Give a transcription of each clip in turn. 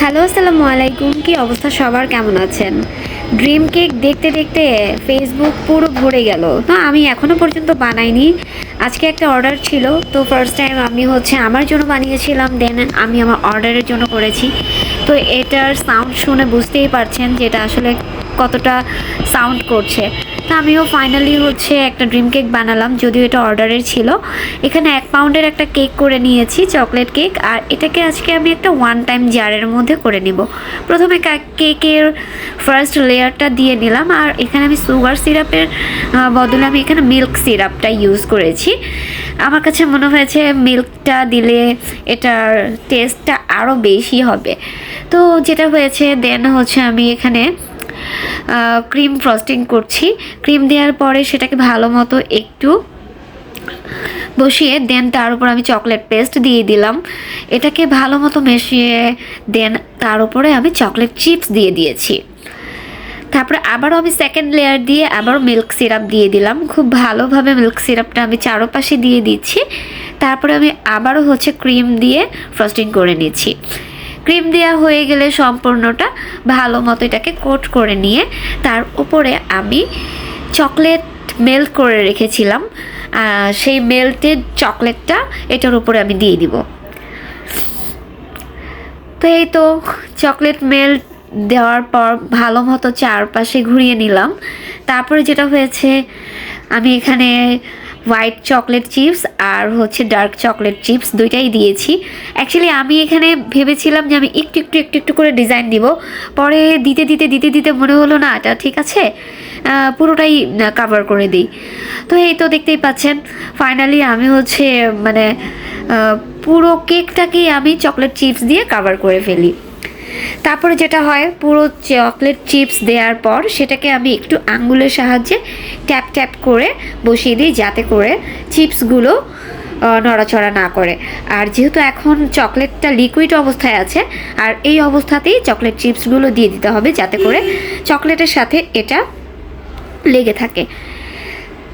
Hello, আসসালামু আলাইকুম। কি অবস্থা সবার? কেমন আছেন? ড্রিম কেক দেখতে দেখতে ফেসবুক পুরো ভরে গেল। তো আমি এখনও পর্যন্ত বানাইনি। আজকে একটা অর্ডার ছিল। তো ফার্স্ট টাইম আমি হচ্ছে আমার জন্য বানিয়েছিলাম দেন আমি আমার অর্ডারের জন্য করেছি। তো এটার সাউন্ড শুনে বুঝতেই পারছেন যে এটা আসলে কতটা সাউন্ড করছে। তো আমিও ফাইনালি হচ্ছে একটা ড্রিম কেক বানালাম, যদিও এটা অর্ডারের ছিল। এখানে এক পাউন্ডের একটা কেক করে নিয়েছি চকলেট কেক আর এটাকে আজকে আমি একটা ওয়ান টাইম জারের মধ্যে করে নিব। প্রথমে কেকের ফার্স্ট লেয়ারটা দিয়ে নিলাম, আর এখানে আমি সুগার সিরাপের বদলে আমি এখানে মিল্ক সিরাপটা ইউজ করেছি। আমার কাছে মনে হয়েছে মিল্কটা দিলে এটার টেস্টটা আরও বেশি হবে। তো যেটা হয়েছে দেন হচ্ছে আমি এখানে ক্রিম ফ্রস্টিং করছি। ক্রিম দেওয়ার পরে সেটাকে ভালো মতো একটু বসিয়ে দেন তার উপর আমি চকলেট পেস্ট দিয়ে দিলাম। এটাকে ভালো মতো মিশিয়ে দেন তার উপরে আমি চকলেট চিপস দিয়ে দিয়েছি। তারপরে আবারও আমি সেকেন্ড লেয়ার দিয়ে আবারও মিল্ক সিরাপ দিয়ে দিলাম। খুব ভালোভাবে মিল্ক সিরাপটা আমি চারোপাশে দিয়ে দিচ্ছি। তারপরে আমি আবারও হচ্ছে ক্রিম দিয়ে ফ্রস্টিং করে নিচ্ছি। ক্রিম দেওয়া হয়ে গেলে সম্পূর্ণটা ভালো মতো এটাকে কোট করে নিয়ে তার উপরে আমি চকলেট মেল্ট করে রেখেছিলাম। সেই মেল্টেড চকলেটটা এটার উপরে আমি দিয়ে দিব। তো এই তো চকলেট মেল্ট দেওয়ার পর ভালো মতো চারপাশে ঘুরিয়ে নিলাম। তারপরে যেটা হয়েছে, আমি এখানে হোয়াইট চকলেট চিপস আর হচ্ছে ডার্ক চকলেট চিপস দুইটাই দিয়েছি। অ্যাকচুয়ালি আমি এখানে ভেবেছিলাম যে আমি একটু একটু একটু একটু করে ডিজাইন দিব। পরে দিতে দিতে দিতে দিতে মনে হলো, না, এটা ঠিক আছে। পুরোটাই কাভার করে দিই। তো এই তো দেখতেই পাচ্ছেন। ফাইনালি আমি হচ্ছে মানে পুরো কেকটাকেই আমি চকলেট চিপস দিয়ে কাভার করে ফেলি। তারপরে যেটা হয়, পুরো চকলেট চিপস দেওয়ার পর সেটাকে আমি একটু আঙ্গুলের সাহায্যে ট্যাপ ট্যাপ করে বসিয়ে দিই যাতে করে চিপসগুলো নড়াচড়া না করে। আর যেহেতু এখন চকলেটটা লিকুইড অবস্থায় আছে, আর এই অবস্থাতেই চকলেট চিপসগুলো দিয়ে দিতে হবে যাতে করে চকলেটের সাথে এটা লেগে থাকে।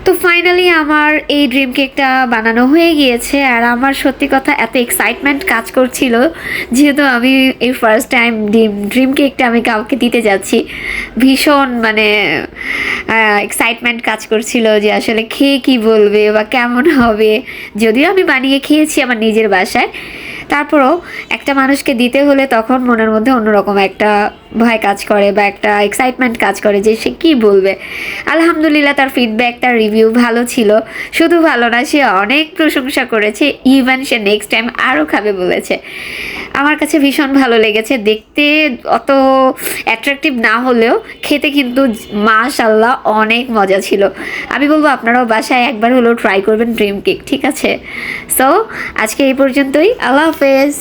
তো ফাইনালি আমার এই ড্রিম কেকটা বানানো হয়ে গিয়েছে আর আমার সত্যি কথা এত এক্সাইটমেন্ট কাজ করছিল যেহেতু আমি এই ফার্স্ট টাইম ড্রিম ড্রিম কেকটা আমি কাউকে দিতে যাচ্ছি। ভীষণ মানে এক্সাইটমেন্ট কাজ করছিল যে আসলে খেয়ে কি বলবে বা কেমন হবে। যদিও আমি বানিয়ে খেয়েছি আমার নিজের বাসায়। তারপরও একটা মানুষকে দিতে হলে তখন মনের মধ্যে অন্যরকম একটা ভয় কাজ করে বা একটা এক্সাইটমেন্ট কাজ করে যে সে কী বলবে। আলহামদুলিল্লাহ তার ফিডব্যাক তার রিভিউ ভালো ছিল। শুধু ভালো না, সে অনেক প্রশংসা করেছে। ইভেন সে নেক্সট টাইম আরও খাবে বলেছে। আমার কাছে ভীষণ ভালো লেগেছে। দেখতে অত অ্যাট্রাকটিভ না হলেও খেতে কিন্তু মাশাল্লাহ অনেক মজা ছিল। আমি বলব আপনারাও বাসায় একবার হলেও ট্রাই করবেন ড্রিম কেক ঠিক আছে? সো আজকে এই পর্যন্তই। আল্লাহ হাফেজ।